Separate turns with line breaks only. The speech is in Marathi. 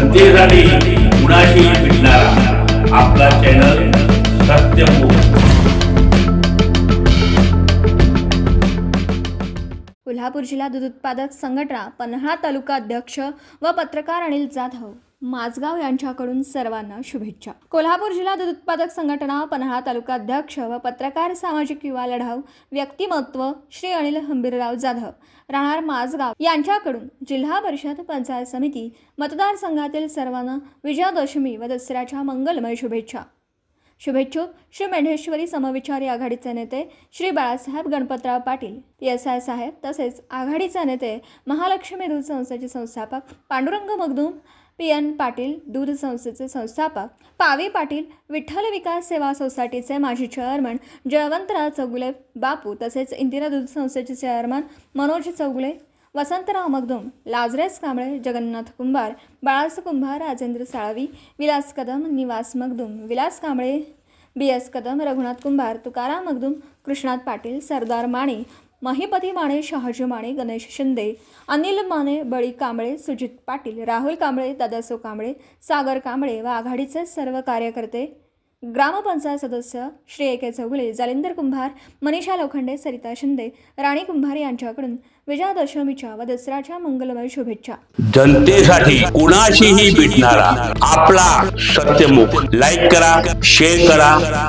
जनतेसाठी कुणाशी भेटणारा. आपला चॅनल सत्यमुख
कोल्हापूर जिल्हा दूध उत्पादक संघटना पन्हाळा तालुका अध्यक्ष व पत्रकार अनिल जाधव. माजगाव यांच्याकडून सर्वांना शुभेच्छा. कोल्हापूर जिल्हा दूध उत्पादक संघटना पन्हाळा तालुका अध्यक्ष व पत्रकार सामाजिक युवा लढाऊ व्यक्तिमत्व श्री अनिल हंबीरराव जाधव राहणार माजगाव यांच्याकडून जिल्हा परिषद पंचायत समिती मतदारसंघातील सर्वांना विजयादशमी व दसऱ्याच्या मंगलमय शुभेच्छा. शुभेच्छुक श्री मेढेश्वरी समविचारी आघाडीचे नेते श्री बाळासाहेब गणपतराव पाटील एस आय साहेब तसेच आघाडीचे नेते महालक्ष्मी दूध संस्थेचे संस्थापक पांडुरंग मगदूम पी एन पाटील दूध संस्थेचे संस्थापक पावी पाटील विठ्ठल विकास सेवा सोसायटीचे माजी चेअरमन जयवंतराव चौगुले बापू तसेच इंदिरा दूध संस्थेचे chairman Manoj Chougule Vasantrao Magdum Lazarus Kamble Jagannath Kumbhar Balas Kumbhar Rajendra Salvi Vilas Kadam Nivas Magdum Vilas Kamble B S Kadam Raghunath Kumbhar Tukaram Magdum Krishnat Patil Sardar Mane Mahipati Mane Shahaji Mane Ganesh Shinde Anil Mane Bali Kamble Sujit Patil Rahul Kamble Dadaso Kamble सागर कांबळे व आघाडीचे सर्व कार्यकर्ते ग्रामपंचायत सदस्य श्री ए के चौगुले जालिंदर कुंभार मनीषा लोखंडे सरिता शिंदे राणी कुंभार यांच्याकडून विजयादशमीच्या व दसऱ्याच्या मंगलमय शुभेच्छा.
जनतेसाठी कुणाशीही भेटणारा आपला सत्यमुख. लाईक करा शेअर करा